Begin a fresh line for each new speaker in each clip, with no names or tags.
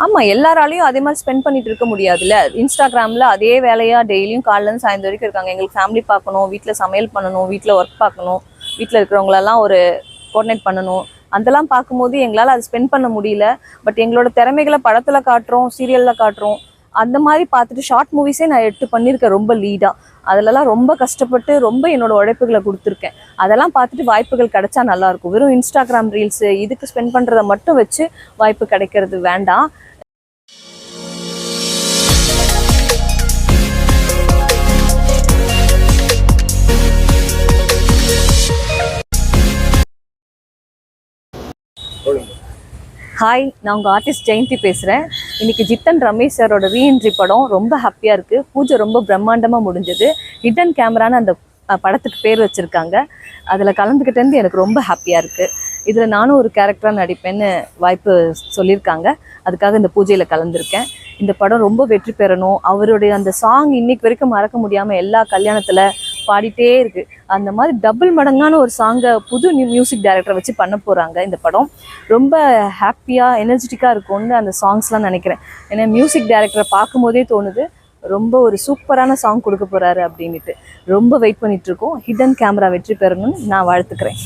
ஆமாம் எல்லாராலையும் அதே மாதிரி ஸ்பெண்ட் பண்ணிட்டு இருக்க முடியாதுல்ல. இன்ஸ்டாகிராமில் அதே வேலையாக டெய்லியும் காலையிலேருந்து சாயந்தரம் வரைக்கும் இருக்காங்க. எங்களுக்கு ஃபேமிலி பார்க்கணும் வீட்டில் சமையல் பண்ணணும் வீட்டில் ஒர்க் பார்க்கணும் வீட்டில் இருக்கிறவங்களெல்லாம் ஒரு கோஆர்டினேட் பண்ணணும். அதெல்லாம் பார்க்கும்போது எங்களால் அதை ஸ்பெண்ட் பண்ண முடியல. பட் எங்களோட திறமைகளை படத்தில் காட்டுறோம் சீரியலில் காட்டுறோம். அந்த மாதிரி பார்த்துட்டு ஷார்ட் மூவிஸே நான் எடுத்து பண்ணியிருக்கேன். ரொம்ப லீடாக அதிலலாம் ரொம்ப கஷ்டப்பட்டு ரொம்ப என்னோட உழைப்புகளை கொடுத்துருக்கேன். அதெல்லாம் பார்த்துட்டு வாய்ப்புகள் கிடைச்சா நல்லா இருக்கும். வெறும் இன்ஸ்டாகிராம் ரீல்ஸு இதுக்கு ஸ்பெண்ட் பண்ணுறதை மட்டும் வச்சு வாய்ப்பு கிடைக்கிறது வேண்டாம். ஹாய் நான் உங்கள் ஆர்டிஸ்ட் ஜெயந்தி பேசுகிறேன் இன்னைக்கு ஜித்தன் ரமேஷ் சாரோட ரீஎன்ட்ரி படம் ரொம்ப ஹாப்பியாக இருக்குது பூஜை ரொம்ப பிரம்மாண்டமாக முடிஞ்சது. ஹிடன் கேமரான்னு அந்த படத்துக்கு பேர் வச்சுருக்காங்க. அதில் கலந்துக்கிட்டேருந்து எனக்கு ரொம்ப ஹாப்பியாக இருக்குது இதில் நானும் ஒரு கேரக்டராக நடிப்பேன்னு வாய்ப்பு சொல்லியிருக்காங்க அதுக்காக இந்த பூஜையில் கலந்துருக்கேன். இந்த படம் ரொம்ப வெற்றி பெறணும். அவருடைய அந்த சாங் இன்னைக்கு வரைக்கும் மறக்க முடியாமல் எல்லா கல்யாணத்தில் பாடிட்டே இருக்கு. அந்த மாதிரி டபுள் மடங்கான ஒரு சாங்கை புது மியூசிக் டைரக்டரை வச்சு பண்ண போகிறாங்க இந்த படம். ரொம்ப ஹாப்பியாக எனர்ஜெட்டிக்காக இருக்கும்னு அந்த சாங்ஸ்லாம் நினைக்கிறேன். ஏன்னா மியூசிக் டைரக்டரை பார்க்கும்போதே தோணுது ரொம்ப ஒரு சூப்பரான சாங் கொடுக்க போகிறாரு அப்படின்ட்டு ரொம்ப வெயிட் பண்ணிட்டு இருக்கோம். ஹிடன் கேமரா வெற்றி பெறணும்னு நான் வாழ்த்துக்கிறேன்.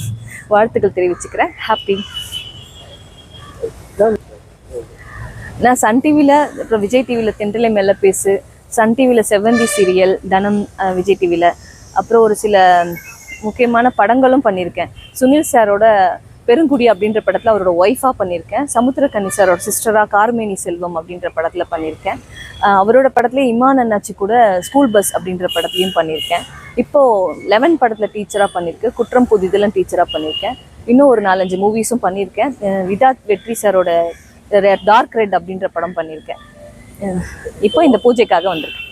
வாழ்த்துக்கள் தெரிவிச்சுக்கிறேன். ஹாப்பி நான் சன் டிவியில் அப்புறம் விஜய் டிவியில் தென்றலை மெல்ல பேசு சன் டிவியில் செவ்வந்தி சீரியல் தனம் விஜய் டிவியில் அப்புறம் ஒரு சில முக்கியமான படங்களும் பண்ணியிருக்கேன். சுனில் சாரோட பெருங்குடி அப்படின்ற படத்தில் அவரோட ஒய்ஃபாக பண்ணியிருக்கேன். சமுத்திரக்கண்ணி சாரோட சிஸ்டராக கார்மேனி செல்வம் அப்படின்ற படத்தில் பண்ணியிருக்கேன். அவரோட படத்துலேயே இமான் அண்ணாச்சி கூட ஸ்கூல் பஸ் அப்படின்ற படத்துலையும் பண்ணியிருக்கேன். இப்போது லெவன் படத்தில் டீச்சராக பண்ணியிருக்கேன் குற்றம் புதிதெல்லாம் டீச்சராக பண்ணியிருக்கேன். இன்னும் ஒரு நாலஞ்சு மூவிஸும் பண்ணியிருக்கேன். விதாத் வெற்றி சாரோட டார்க் ரெட் அப்படின்ற படம் பண்ணியிருக்கேன். இப்போ இந்த பூஜைக்காக வந்திருக்கேன்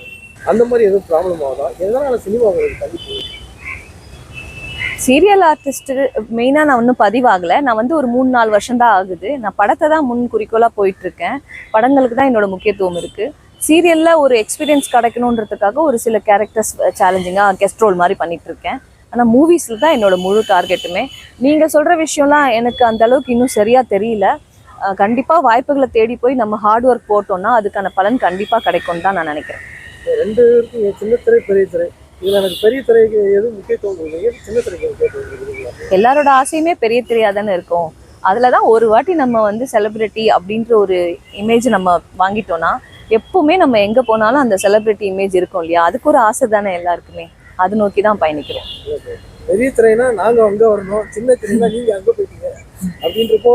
அந்த மாதிரி எதுவும் ப்ராப்ளம் ஆகுதா? எதனால சினிமா உங்களுக்கு தள்ளி
சீரியல் ஆர்டிஸ்ட்டு மெயினாக நான் ஒன்றும் பதிவாகலை. நான் வந்து ஒரு மூணு நாலு வருஷம் தான் ஆகுது. நான் படத்தை தான் முன் குறிக்கோளாக போயிட்டுருக்கேன். படங்களுக்கு தான் என்னோட முக்கியத்துவம் இருக்குது சீரியலில் ஒரு எக்ஸ்பீரியன்ஸ் கிடைக்கணுன்றதுக்காக ஒரு சில கேரக்டர்ஸ் சேலஞ்சிங்காக கெஸ்ட் ரோல் மாதிரி பண்ணிகிட்ருக்கேன் ஆனால் மூவிஸில் தான் என்னோட முழு டார்கெட்டுமே நீங்கள் சொல்கிற விஷயம்லாம் எனக்கு அந்த அளவுக்கு இன்னும் சரியாக தெரியல. கண்டிப்பாக வாய்ப்புகளை தேடி போய் நம்ம ஹார்ட் ஒர்க் போட்டோம்னா அதுக்கான பலன் கண்டிப்பாக கிடைக்கும்னு தான் நான் நினைக்கிறேன்.
ரெண்டு சின்ன திரை பெரிய திரை. இதுல எனக்கு பெரிய திரைக்கு எது முக்கியத்துவம் கொடுக்குறீங்க? சின்ன திரைக்கு முக்கியத்துவம்
எல்லாரோட ஆசையுமே பெரிய தெரியா தானே இருக்கும். அதில் தான் ஒரு வாட்டி நம்ம வந்து செலிப்ரிட்டி அப்படின்ற ஒரு இமேஜ் நம்ம வாங்கிட்டோம்னா எப்பவுமே நம்ம எங்கே போனாலும் அந்த செலிப்ரிட்டி இமேஜ் இருக்கும் இல்லையா? அதுக்கு ஒரு ஆசை தானே எல்லாருக்குமே. அது நோக்கி தான் பயணிக்கிறோம்
பெரிய திரைனா நாங்க அங்க வரணும். சின்ன திரைனா நீங்க அங்க போயிட்டீங்க. அப்படின்றப்போ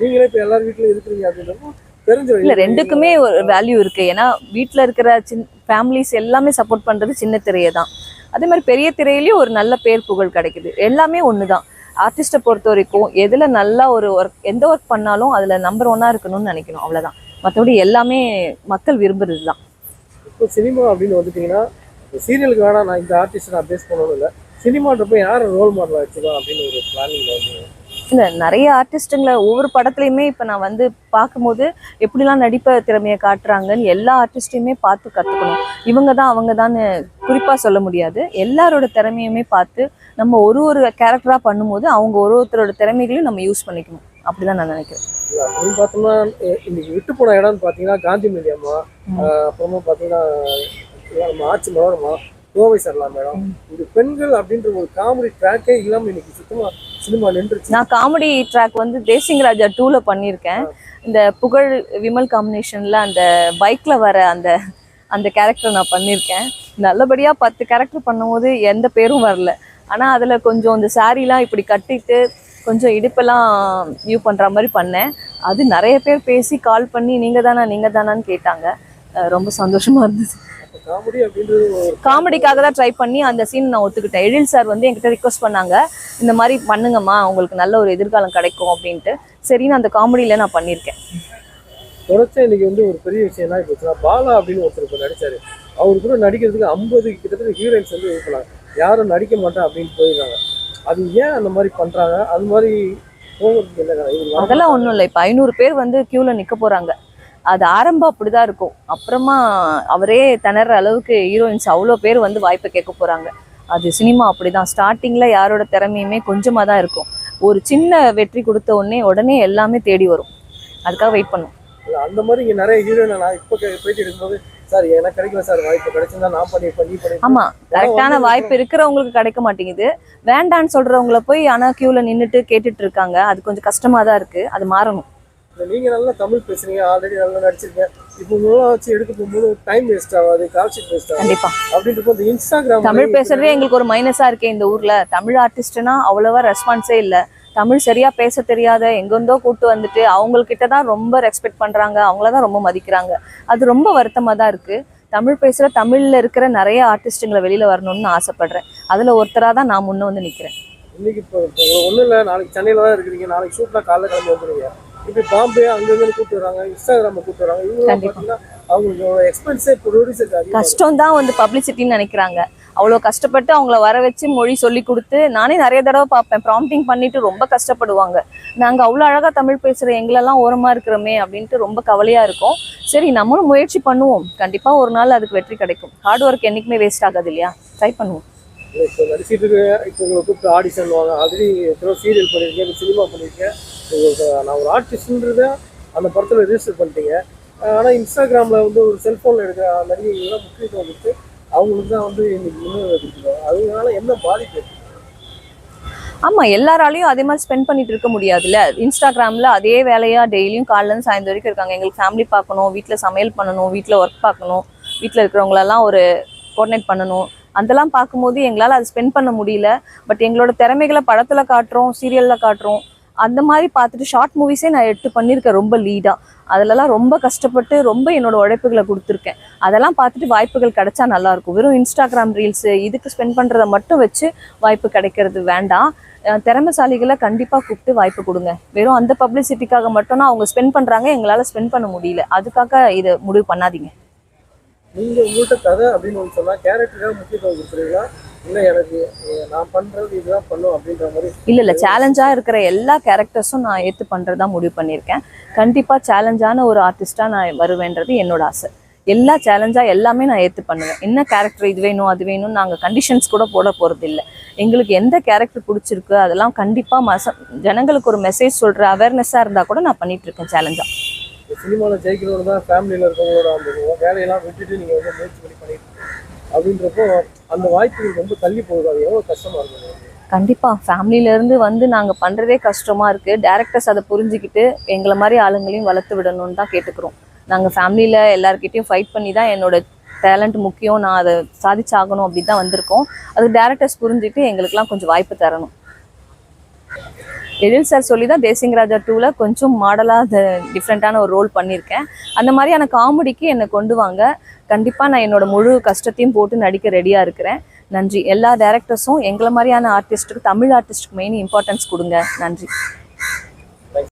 நீங்களே இப்ப எல்லார் வீட்லயும் இருக்கிறீங்க அப்படின்றப்போ தெரிஞ்ச
இல்லை ரெண்டுக்குமே ஒரு வேல்யூ இருக்குது ஏன்னா வீட்டில் இருக்கிற சின் ஃபேமிலிஸ் எல்லாமே சப்போர்ட் பண்ணுறது சின்ன திரையை தான். அதே மாதிரி பெரிய திரையிலையும் ஒரு நல்ல பேர் புகழ் கிடைக்குது. எல்லாமே ஒன்று தான் ஆர்டிஸ்ட்டை பொறுத்த வரைக்கும் எதில் நல்லா ஒரு ஒர்க் எந்த ஒர்க் பண்ணாலும் அதில் நம்பர் ஒன்னாக இருக்கணும்னு நினைக்கணும். அவ்வளோதான் மற்றபடி எல்லாமே மக்கள் விரும்புறது தான்
இப்போ சினிமா அப்படின்னு வந்துட்டிங்கன்னா சீரியலுக்கு வேணா நான் இந்த ஆர்டிஸ்ட் நான் பேஸ் பண்ணணும் இல்லை. சினிமான்றப்ப யாரை ரோல் மாடலாக வச்சுக்கலாம் அப்படின்னு ஒரு பிளானிங் வந்து
இல்லை நிறைய ஆர்டிஸ்ட்டுங்களை ஒவ்வொரு படத்துலையுமே இப்போ நான் வந்து பார்க்கும்போது எப்படிலாம் நடிப்ப திறமையை காட்டுறாங்கன்னு எல்லா ஆர்டிஸ்ட்டையுமே பார்த்து கற்றுக்கணும் இவங்க தான் அவங்க தான் குறிப்பாக சொல்ல முடியாது. எல்லாரோட திறமையுமே பார்த்து நம்ம ஒரு ஒரு கேரக்டராக பண்ணும்போது அவங்க ஒரு ஒருத்தரோட திறமைகளையும் நம்ம யூஸ் பண்ணிக்கணும். அப்படிதான் நான் நினைக்கிறேன்.
அப்படின்னு பார்த்தோம்னா இன்னைக்கு விட்டு போன இடம்னு பார்த்தீங்கன்னா காந்தி மீடியமா அப்புறமா பார்த்தீங்கன்னா நம்ம ஆட்சி மலரமா? கோவை சரலாம் மேடம். இது பெண்கள் அப்படின்ற ஒரு காமெடி ட்ராக்கே இல்லாம இன்னைக்கு சுத்தமா சினிமா நின்றுச்சு
நான் காமெடி ட்ராக் வந்து தேசிங் ராஜா டூவில் பண்ணியிருக்கேன். இந்த புகழ் விமல் காம்பினேஷனில் அந்த பைக்கில் வர அந்த அந்த கேரக்டர் நான் பண்ணியிருக்கேன். நல்லபடியாக பத்து கேரக்டர் பண்ணும்போது எந்த பேரும் வரல. ஆனால் அதில் கொஞ்சம் இந்த சாரீலாம் இப்படி கட்டிட்டு கொஞ்சம் இடுப்பெல்லாம் வியூ பண்ணுற மாதிரி பண்ணேன். அது நிறைய பேர் பேசி கால் பண்ணி நீங்கள் தானா நீங்கள் தானான்னு கேட்டாங்க ரொம்ப சந்தோஷமாக இருந்துச்சு காமெடிக்காக தான் ட்ரை பண்ணி அந்த சீன் நான் ஒத்துக்கிட்டேன். எழில் சார் வந்து என்கிட்ட ரிக்வஸ்ட் பண்ணாங்க இந்த மாதிரி பண்ணுங்கம்மா உங்களுக்கு நல்ல ஒரு எதிர்காலம் கிடைக்கும் அப்படின்ட்டு. சரின்னு அந்த காமெடியில் நான் பண்ணியிருக்கேன்.
தொடர்ச்சியா இன்னைக்கு வந்து ஒரு பெரிய விஷயம் என்ன போச்சுன்னா பாலா அப்படின்னு ஒருத்தர் இப்போ நடிச்சாரு. அவரு கூட நடிக்கிறதுக்கு ஐம்பது கிட்டத்தட்ட ஹீரோயின்ஸ் வந்து இருக்கலாம். யாரும் நடிக்க மாட்டேன் அப்படின்னு போயிருக்காங்க அது ஏன் அந்த மாதிரி பண்றாங்க? அது மாதிரி
அதெல்லாம் ஒன்றும் இல்லை. இப்போ ஐநூறு பேர் வந்து க்யூவில் நிற்க போகிறாங்க அது ஆரம்பம் அப்படிதான் இருக்கும். அப்புறமா அவரே திணற அளவுக்கு ஹீரோயின்ஸ் அவ்வளோ பேர் வந்து வாய்ப்பை கேட்க போகிறாங்க அது சினிமா அப்படிதான். ஸ்டார்டிங்கில் யாரோட திறமையுமே கொஞ்சமாக தான் இருக்கும். ஒரு சின்ன வெற்றி கொடுத்த உடனே உடனே எல்லாமே தேடி வரும். அதுக்காக வெயிட் பண்ணும்.
அந்த மாதிரி இங்க நிறைய ஹீரோயின் நான் இப்போ போயிட்டு இருக்கும்போது சார் எனக்கு கிடைக்கல சார் வாய்ப்பு கிடைச்சிருந்தா நான் பண்ணிருப்பேன் நீ பண்ணி
ஆமா கரெக்டான வாய்ப்பு இருக்கிறவங்களுக்கு கிடைக்க மாட்டேங்குது. வேண்டான்னு சொல்றவங்கள போய் ஆனா கியூல நின்னுட்டு கேட்டுட்டு இருக்காங்க. அது கொஞ்சம் கஷ்டமா தான் இருக்கு. அது மாறணும்.
நீங்க நல்லா தமிழ் பேசுறீங்க ஆல்ரெடி நல்லா நடிச்சிருக்கேன் இப்போ மூலம் வச்சு எடுக்க போகும்போது டைம் வேஸ்ட் ஆகாது கால்ஷீட் வேஸ்ட் ஆகாது.
கண்டிப்பா.
அப்படின்றப்போ இந்த இன்ஸ்டாகிராம்
தமிழ் பேசுறதே எங்களுக்கு ஒரு மைனஸா இருக்கே இந்த ஊர்ல. தமிழ் ஆர்டிஸ்ட்னா அவ்வளவா ரெஸ்பான்ஸே இல்ல. தமிழ் சரியா பேச தெரியாத எங்கெந்தோ கூட்டு வந்துட்டு அவங்கக்கிட்ட தான் ரொம்ப ரெஸ்பெக்ட் பண்றாங்க அவங்கள தான் ரொம்ப மதிக்கிறாங்க. அது ரொம்ப வருத்தமா தான் இருக்கு. தமிழ் பேசுற தமிழ்ல இருக்கிற நிறைய ஆர்டிஸ்ட்டுங்களை வெளியில வரணும்னு ஆசைப்படுறேன். அதுல ஒருத்தரா தான் நான் முன்ன வந்து நிக்கிறேன்.
இன்னைக்கு இப்போ ஒன்றும் இல்லை. நாளைக்கு சென்னையில் தான் இருக்கிறீங்க. நாளைக்கு ஷூட்லாம் காலைல கிளம்பி வந்துருங்க இப்போ பாம்பே அங்கங்க கூப்பிட்டு வராங்க இன்ஸ்டாகிராம கூப்பிட்டு வராங்க. இவங்க. பார்த்தீங்கன்னா அவங்களோட எக்ஸ்பென்ஸே ப்ரொடியூசருக்கு அதிகம்
கஷ்டம் தான் வந்து பப்ளிசிட்டின்னு நினைக்கிறாங்க. அவ்வளோ கஷ்டப்பட்டு அவங்கள வர வச்சு மொழி சொல்லி கொடுத்து நானே நிறைய தடவை பார்ப்பேன். ப்ராம்ப்டிங் பண்ணிட்டு ரொம்ப கஷ்டப்படுவாங்க. நாங்கள் அவ்வளோ அழகாக தமிழ் பேசுகிற எங்களெல்லாம் ஓரமாக இருக்கிறோமே அப்படின்ட்டு ரொம்ப கவலையாக இருக்கும். சரி நம்மளும் முயற்சி பண்ணுவோம். கண்டிப்பாக ஒரு நாள் அதுக்கு வெற்றி கிடைக்கும். ஹார்ட் ஒர்க் என்றைக்குமே வேஸ்ட் ஆகாது இல்லையா? ட்ரை பண்ணுவோம்.
இப்போ நடிச்சிட்டு இப்போ உங்களை கூப்பிட்டு ஆடிஷன் வாங்க ஆல்ரெடி எத்தனோ சீரியல் பண்ணியிருக்கேன் சினிமா பண்ணியிருக்கேன் உங்களுக்கு நான் ஒரு ஆர்டிஸ்ட்ன்றத அந்த படத்தில் ரிஜிஸ்டர் பண்ணிட்டீங்க. ஆனால் இன்ஸ்டாகிராமில் வந்து ஒரு செல்ஃபோனில் எடுக்கிற நடிகைகள்லாம் முக்கியத்துவம் கொடுத்து அவங்களுக்கு தான் வந்து இன்னைக்கு முன்னுரிமை கொடுத்துருவோம் அதனால என்ன பாதிப்பு
ஆமாம் எல்லாராலையும் அதே மாதிரி ஸ்பெண்ட் பண்ணிட்டு இருக்க முடியாதுல்ல. இன்ஸ்டாகிராமில் அதே வேலையாக டெய்லியும் காலையிலேருந்து சாயந்தரம் வரைக்கும் இருக்காங்க. எங்களுக்கு ஃபேமிலி பார்க்கணும் வீட்டில் சமையல் பண்ணணும் வீட்டில் ஒர்க் பார்க்கணும் வீட்டில் இருக்கிறவங்களெல்லாம் ஒரு கோஆர்டினேட் பண்ணணும். அதெல்லாம் பார்க்கும்போது எங்களால் அது ஸ்பெண்ட் பண்ண முடியல. பட் எங்களோட திறமைகளை படத்தில் காட்டுறோம் சீரியலில் காட்டுறோம். அந்த மாதிரி பார்த்துட்டு ஷார்ட் மூவிஸே நான் எடுத்து பண்ணியிருக்கேன் ரொம்ப லீடாக அதிலலாம் ரொம்ப கஷ்டப்பட்டு ரொம்ப என்னோட உழைப்புகளை கொடுத்துருக்கேன். அதெல்லாம் பார்த்துட்டு வாய்ப்புகள் கிடைச்சா நல்லாயிருக்கும். வெறும் இன்ஸ்டாகிராம் ரீல்ஸு இதுக்கு ஸ்பெண்ட் பண்ணுறத மட்டும் வச்சு வாய்ப்பு கிடைக்கிறது வேண்டாம். திறமைசாலிகளை கண்டிப்பாக கூப்பிட்டு வாய்ப்பு கொடுங்க. வெறும் அந்த பப்ளிசிட்டிக்காக மட்டும்னா அவங்க ஸ்பெண்ட் பண்ணுறாங்க எங்களால் ஸ்பெண்ட் பண்ண முடியல. அதுக்காக இதை முடிவு பண்ணாதீங்க.
நீங்கள் உங்கள்கிட்ட கதை அப்படின்னு ஒன்று சொன்னால் கேரக்டருக்காக முக்கியத்துவம் கொடுத்துருவீங்களா இல்லை எனக்கு நான் பண்றது இதுதான் பண்ணும் அப்படின்ற மாதிரி
இல்ல இல்ல சேலஞ்சா இருக்கிற எல்லா கேரக்டர்ஸும் நான் ஏத்து பண்றதா முடிவு பண்ணியிருக்கேன். கண்டிப்பா சேலஞ்சான ஒரு ஆர்டிஸ்டா நான் வருவேன்றது என்னோட ஆசை. எல்லா சேலஞ்சா எல்லாமே நான் ஏத்து பண்ணுவேன். என்ன கேரக்டர் இது வேணும் அது வேணும் நாங்க கண்டிஷன்ஸ் கூட போட போறது இல்ல. எங்களுக்கு எந்த கேரக்டர் பிடிச்சிருக்கு அதெல்லாம் கண்டிப்பா மச ஜனங்களுக்கு ஒரு மெசேஜ் சொல்ற அவேர்னஸா இருந்தா கூட நான் பண்ணிட்டு இருக்கேன் சேலஞ்சா
சினிமாவில் ஜெயிக்கணும்னு தான் ஃபேமிலியில் இருக்கவங்களோட அந்த வேலையெல்லாம் விட்டுட்டு நீங்கள் வந்து முயற்சி பண்ணி பண்ணிட்டு. அப்படின்றப்போ அந்த வாய்ப்புகள் ரொம்ப தள்ளி போகுது. அது எவ்வளோ கஷ்டமா இருக்கும்?
கண்டிப்பாக ஃபேமிலியிலேருந்து வந்து நாங்கள் பண்ணுறதே கஷ்டமாக இருக்குது டேரக்டர்ஸ் அதை புரிஞ்சுக்கிட்டு எங்களை மாதிரி ஆளுங்களையும் வளர்த்து விடணும்னு தான் கேட்டுக்கிறோம். நாங்கள் ஃபேமிலியில் எல்லாருக்கிட்டையும் ஃபைட் பண்ணி தான் என்னோட டேலண்ட் முக்கியம். நான் அதை சாதிச்சாகணும் அப்படி தான் வந்திருக்கோம். அது டேரக்டர்ஸ் புரிஞ்சுட்டு எங்களுக்கெல்லாம் கொஞ்சம் வாய்ப்பு தரணும். எழில் சார் சொல்லி தான் தேசிங் ராஜா டூவில் கொஞ்சம் மாடலாக டிஃப்ரெண்ட்டான ஒரு ரோல் பண்ணியிருக்கேன். அந்த மாதிரியான காமெடிக்கு என்னை கொண்டு வாங்க. கண்டிப்பாக நான் என்னோட முழு கஷ்டத்தையும் போட்டு நடிக்க ரெடியாக இருக்கிறேன். நன்றி. எல்லா டேரக்டர்ஸும் எங்களை மாதிரியான ஆர்டிஸ்ட்டுக்கு தமிழ் ஆர்டிஸ்ட்டுக்கு மெயின் இம்பார்ட்டன்ஸ் கொடுங்க. நன்றி.